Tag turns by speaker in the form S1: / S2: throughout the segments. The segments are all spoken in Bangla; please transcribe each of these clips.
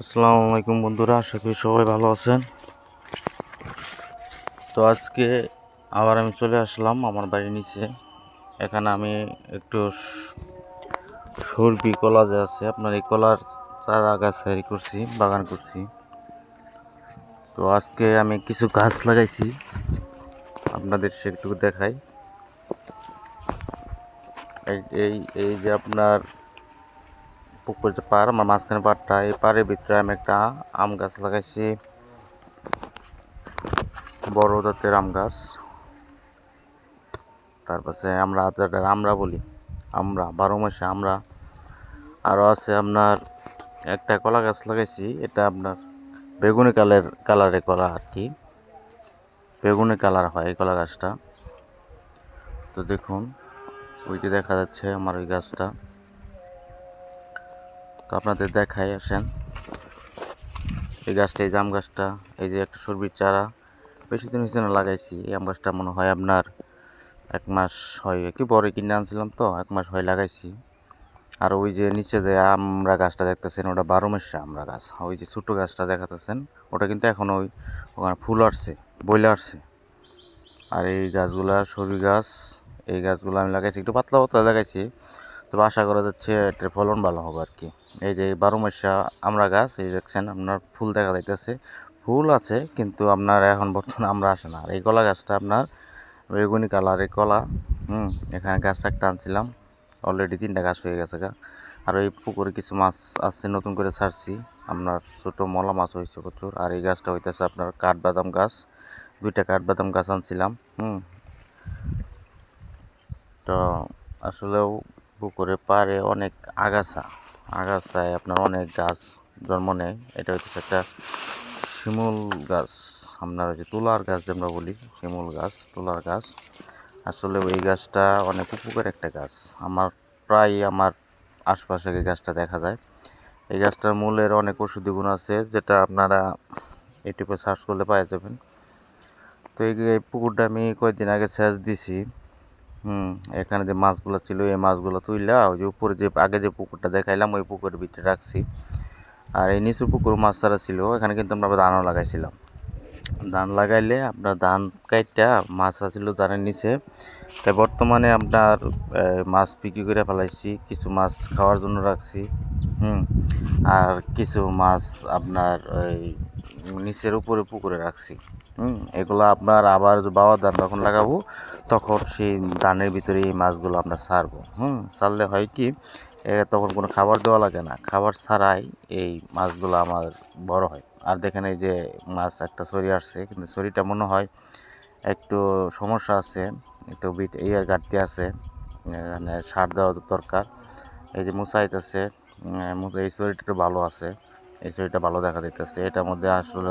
S1: আসসালামু আলাইকুম বন্ধুরা, আশা করি সবাই ভালো আছেন। তো আজকে আবার আমি চলে আসলাম আমার বাড়ির নিচে। এখানে আমি একটু সর্বি কলা যে আছে, আপনার এই কলার চারা গাছ তৈরি করছি, বাগান করছি। তো আজকে আমি কিছু গাছ লাগাইছি, আপনাদের সে একটু দেখাই। এই এই যে আপনার পুকুর যে পার আমার মাঝখানে পাড়টা, এই পাড়ের ভিতরে আমি একটা আম গাছ লাগাইছি। বড় জাতের আম গাছ। তারপরে আমরা যেটা আমরা বলি আমরা বারো মাসে আমরা আরও আছে আপনার একটা কলা গাছ লাগাইছি, এটা আপনার বেগুনি কালার কালারের কলা আর কি। বেগুনি কালার হয় এই কলা গাছটা। তো দেখুন, ওই যে দেখা যাচ্ছে আমার ওই গাছটা। তো আপনাদের দেখাই, আসেন। এই গাছটা, এই জাম গাছটা, এই যে একটা সর্বির চারা। বেশি দিন হয়েছে না লাগাইছি, এই আম গাছটা মনে হয় আপনার এক মাস হয়, একটু বড় কিনে আনছিলাম তো, এক মাস হয় লাগাইছি। আর ওই যে নিচে যে আমরা গাছটা দেখতেছেন, ওটা বারো মাসে আমরা গাছ। ওই যে ছোটো গাছটা দেখাতেছেন, ওটা কিন্তু এখন ওই ওখানে ফুল আসছে, বইলে আসছে। আর এই গাছগুলা সরি গাছ, এই গাছগুলো আমি লাগাইছি, একটু পাতলা পাতলা লাগাইছি, তবে আশা করা যাচ্ছে এটার ফলন ভালো হবে আর কি। এই যে বারো মাসা আমরা গাছ, এই দেখছেন আপনার ফুল দেখা যাইতেছে। ফুল আছে, কিন্তু আপনার এখন বর্তমানে আমরা আসে না। আর এই কলা গাছটা আপনার বেগুনি কালারের কলা, হুম, এখানে গাছ একটা আনছিলাম। অলরেডি তিনটা গাছ হয়ে গেছে গা। আর এই পুকুরে কিছু মাছ আছে, নতুন করে ছাড়ছি। আপনার ছোটো মলা মাছ হয়েছে প্রচুর। আর এই গাছটা হইতেছে আপনার কাঠবাদাম গাছ। দুইটা কাঠবাদাম গাছ আনছিলাম, হুম। তো আসলেও পুকুরে পাড়ে অনেক আগাছা। আগাছায় আপনার অনেক গাছ জন্ম নেয়। এটা হচ্ছে একটা শিমুল গাছ। আপনার যে তুলার গাছ যে আমরা বলি, শিমুল গাছ, তুলার গাছ। আসলে ওই গাছটা অনেক উপকার একটা গাছ। আমার প্রায় আমার আশপাশে এই গাছটা দেখা যায়। এই গাছটার মূলের অনেক ওষুধি গুণ আছে, যেটা আপনারা ইউটিউবে সার্চ করলে পাওয়া যাবেন। তো এই পুকুরটা আমি কয়েকদিন আগে সেচ দিছি। হুম, এখানে যে মাছগুলো ছিল, এই মাছগুলো তুইলা ওই যে উপরে যে, আগে যে পুকুরটা দেখাইলাম, ওই পুকুরের ভিতরে রাখছি। আর এই নিচু পুকুর মাছ ছাড়া ছিল, এখানে কিন্তু আমরা ধানও লাগাইছিলাম। ধান লাগাইলে আপনার ধান কাইটা মাছ আছিল ধানের নিচে। তাই বর্তমানে আপনার মাছ বিক্রি করে ফেলাইছি, কিছু মাছ খাওয়ার জন্য রাখছি, হুম। আর কিছু মাছ আপনার ওই নিচের উপরে পুকুরে রাখছি। হুম, এগুলো আপনার আবার বাবা ধান যখন লাগাবো, তখন সেই ধানের ভিতরে এই মাছগুলো আমরা ছাড়বো হুম ছাড়লে হয় কি তখন কোনো খাবার দেওয়া লাগে না। খাবার ছাড়াই এই মাছগুলো আমার বড় হয়। আর দেখেন এই যে মাছ একটা ছড়ি আসছে, কিন্তু ছড়িটা মনে হয় একটু সমস্যা আছে, একটু বিট ইয়ার ঘাটতি আছে, এখানে সার দেওয়া দরকার। এই যে মুসাইতেছে এই শরীরটা একটু ভালো আছে, এই শরীরটা ভালো দেখা যাইতেছে। এটার মধ্যে আসলে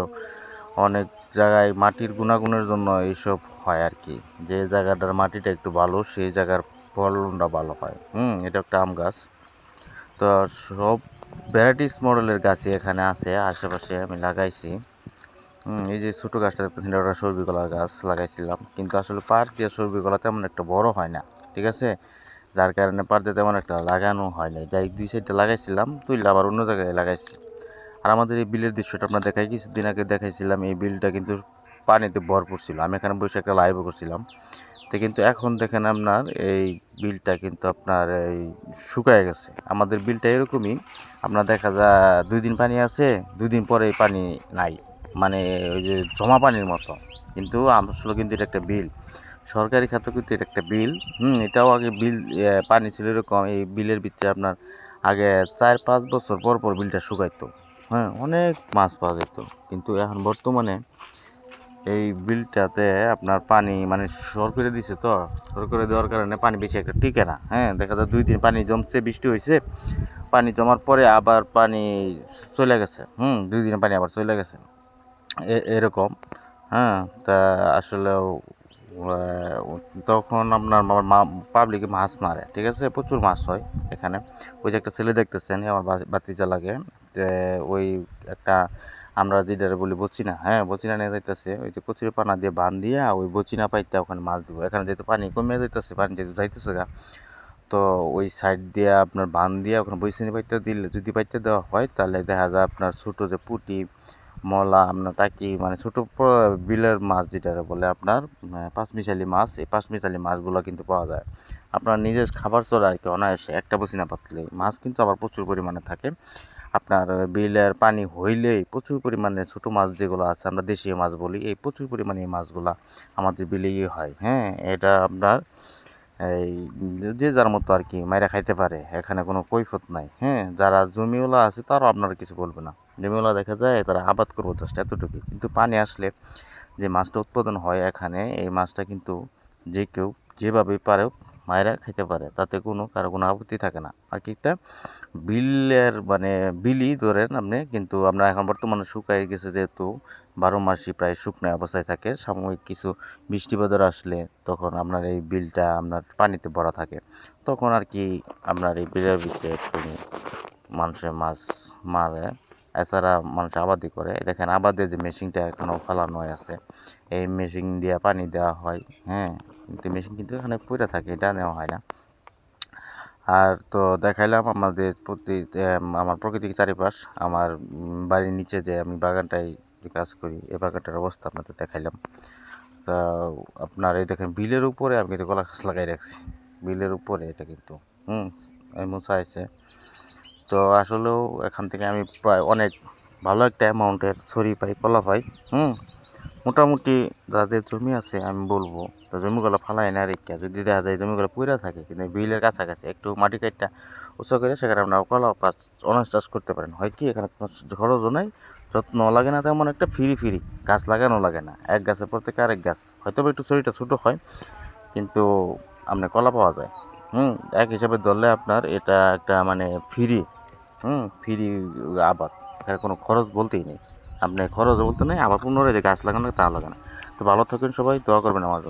S1: অনেক জায়গায় মাটির গুণাগুণের জন্য এইসব হয় আর কি। যে জায়গাটার মাটিটা একটু ভালো, সেই জায়গার ফলনটা ভালো হয়। হুম, এটা একটা আম গাছ। তো সব ভ্যারাইটিস মডেলের গাছই এখানে আছে, আশেপাশে আমি লাগাইছি। এই যে ছোটো গাছটা দেখতেছেন, এটা সর্বি কলার গাছ লাগাইছিলাম। কিন্তু আসলে পার দিয়ে সর্বি কলা তেমন একটা বড় হয় না, ঠিক আছে? যার কারণে পার দিয়ে তেমন একটা লাগানো হয় না যাই দুই সাইডটা লাগাইছিলাম তুই আবার অন্য জায়গায় লাগাইছি। আর আমাদের এই বিলের দৃশ্যটা আপনার দেখাই, কিছুদিন আগে দেখাইছিলাম, এই বিলটা কিন্তু পানিতে ভরপুর ছিল। আমি এখানে বসে একটা লাইভও করছিলাম। তো কিন্তু এখন দেখেন আপনার, এই বিলটা কিন্তু আপনার এই শুকায় গেছে। আমাদের বিলটা এরকমই, আপনার দেখা যায়, দুই দিন পানি আছে, দুই দিন পরে পানি নাই। মানে ওই যে জমা পানির মতো। কিন্তু আসলে কিন্তু এটা একটা বিল। সরকারি খাতে কিন্তু এটা একটা বিল। হুম, এটাও আগে বিল পানি ছিল এরকম। এই বিলের ভিতরে আপনার আগে চার পাঁচ বছর পর পর বিলটা শুকাইতো। হ্যাঁ অনেক মাছ পাওয়া যেত। কিন্তু এখন বর্তমানে এই বিলটাতে আপনার পানি মানে সর করে দিছে তো, সর করে দেওয়ার কারণে পানি বেশি একটা টিকে না। হ্যাঁ দেখা যায় দুই দিন পানি জমছে, বৃষ্টি হয়েছে পানি জমার পরে আবার পানি চলে গেছে। হুম, দুই দিনে পানি আবার চলে গেছে। এরকম। হ্যাঁ তা আসলেও তখন আপনার মা পাবলিকে মাছ মারে, ঠিক আছে? প্রচুর মাছ হয় এখানে। ওই যে একটা ছেলে দেখতেছেন আমার বাতিজা লাগে ওই একটা, আমরা যেটা বলি বচিনা হ্যাঁ? বচিনা নিয়ে যাইতেছে, ওই যে কচুরি পানা দিয়ে বান দিয়া ওই বচিনা পাইতে ওখানে মাছ দিব এখানে যেহেতু পানি কমে যাইতেছে, পানি যেহেতু যাইতেছে গা, তো ওই সাইড দিয়ে আপনার বান দিয়ে ওখানে বৈশানি পাইতে দিলে, যদি পাইতে দেওয়া হয়, তাহলে দেখা যায় আপনার ছোটো যে পুঁটি মলা আপনার টাকি মানে ছোটো বিলের মাছ যেটা বলে আপনার পাঁচমিশালি মাছ, এই পাঁচমিশালি মাছগুলো কিন্তু পাওয়া যায়। আপনার নিজের খাবার চলে আর কি অনায়াসে একটা বসি না পাতলে। মাছ কিন্তু আবার প্রচুর পরিমাণে থাকে। আপনার বিলের পানি হইলেই প্রচুর পরিমাণে ছোটো মাছ যেগুলো আছে, আমরা দেশীয় মাছ বলি, এই প্রচুর পরিমাণে এই মাছগুলা আমাদের বিলেই হয়। হ্যাঁ এটা আপনার এই যে যার মতো আর কি মাইরা খাইতে পারে, এখানে কোনো কৈফত নাই। হ্যাঁ যারা জমিওয়ালা আছে তারাও আপনারা কিছু বলবে না। জমিওয়ালা দেখা যায়, তারা আবাদ করব জাস্ট এতটুকু। কিন্তু পানি আসলে যে মাছটা উৎপাদন হয় এখানে, এই মাছটা কিন্তু যে কেউ যেভাবে পারে মায়েরা খাইতে পারে, তাতে কোনো কারও কোনো আপত্তি থাকে না। আর কি একটা বিলের মানে বিলি ধরেন আপনি, কিন্তু আমরা এখন বর্তমানে শুকাই গেছে যেহেতু বারো মাসই প্রায় শুকনো অবস্থায় থাকে, সাময়িক কিছু বৃষ্টি বাদর আসলে তখন আপনার এই বিলটা আপনার পানিতে ভরা থাকে। তখন আর কি আপনার এই বিলের ভিতরে মানুষের মাছ মারে। এছাড়া মানুষ আবাদি করে। দেখেন, আবাদের যে মেশিনটা এখনও ফালানো আছে। এই মেশিন দিয়ে পানি দেওয়া হয় হ্যাঁ? কিন্তু মেশিন কিন্তু এখানে পড়ে থাকে, এটা নেওয়া হয় না। আর তো দেখাইলাম আমাদের প্রতি আমার প্রকৃতিক চারিপাশ, আমার বাড়ির নিচে যে আমি বাগানটায় যে কাজ করি এই বাগানটার অবস্থা আপনাদের দেখাইলাম। তা আপনার এই দেখেন, বিলের উপরে আমি কিন্তু কলা গাছ লাগাই রাখছি। বিলের উপরে এটা কিন্তু, হুম, এই মোছা আছে তো আসলেও এখান থেকে আমি প্রায় অনেক ভালো একটা অ্যামাউন্টের ছড়ি পাই কলা পাই, হুম? মোটামুটি যাদের জমি আছে, আমি বলব, তো জমিগুলো ফালাই না রেখে, যদি দেখা যায় জমিগুলো পুরা থাকে, কিন্তু বিলের কাছাকাছি একটু মাটি কাটটা উঁচু করে, সেখানে আপনারা কলা পাস, অনার্স চাষ করতে পারেন। হয় কি, এখানে কোনো খরচও নাই, যত্ন লাগে না তেমন একটা, ফ্রি ফ্রি, গাছ লাগানো লাগে না। এক গাছের পর থেকে আরেক গাছ হয়তো একটু ছড়িটা ছোটো হয়, কিন্তু আপনার কলা পাওয়া যায়, হুম? এক হিসাবে ধরলে আপনার এটা একটা মানে ফ্রি হুম, ফ্রি আবাদ। এখানে কোনো খরচ বলতেই নেই। আপনি খরচ বলতে নেই, আবার পুনরায় যে গাছ লাগানো, তা লাগানো। তো ভালো থাকবেন সবাই, দোয়া করবেন আমার জন্য।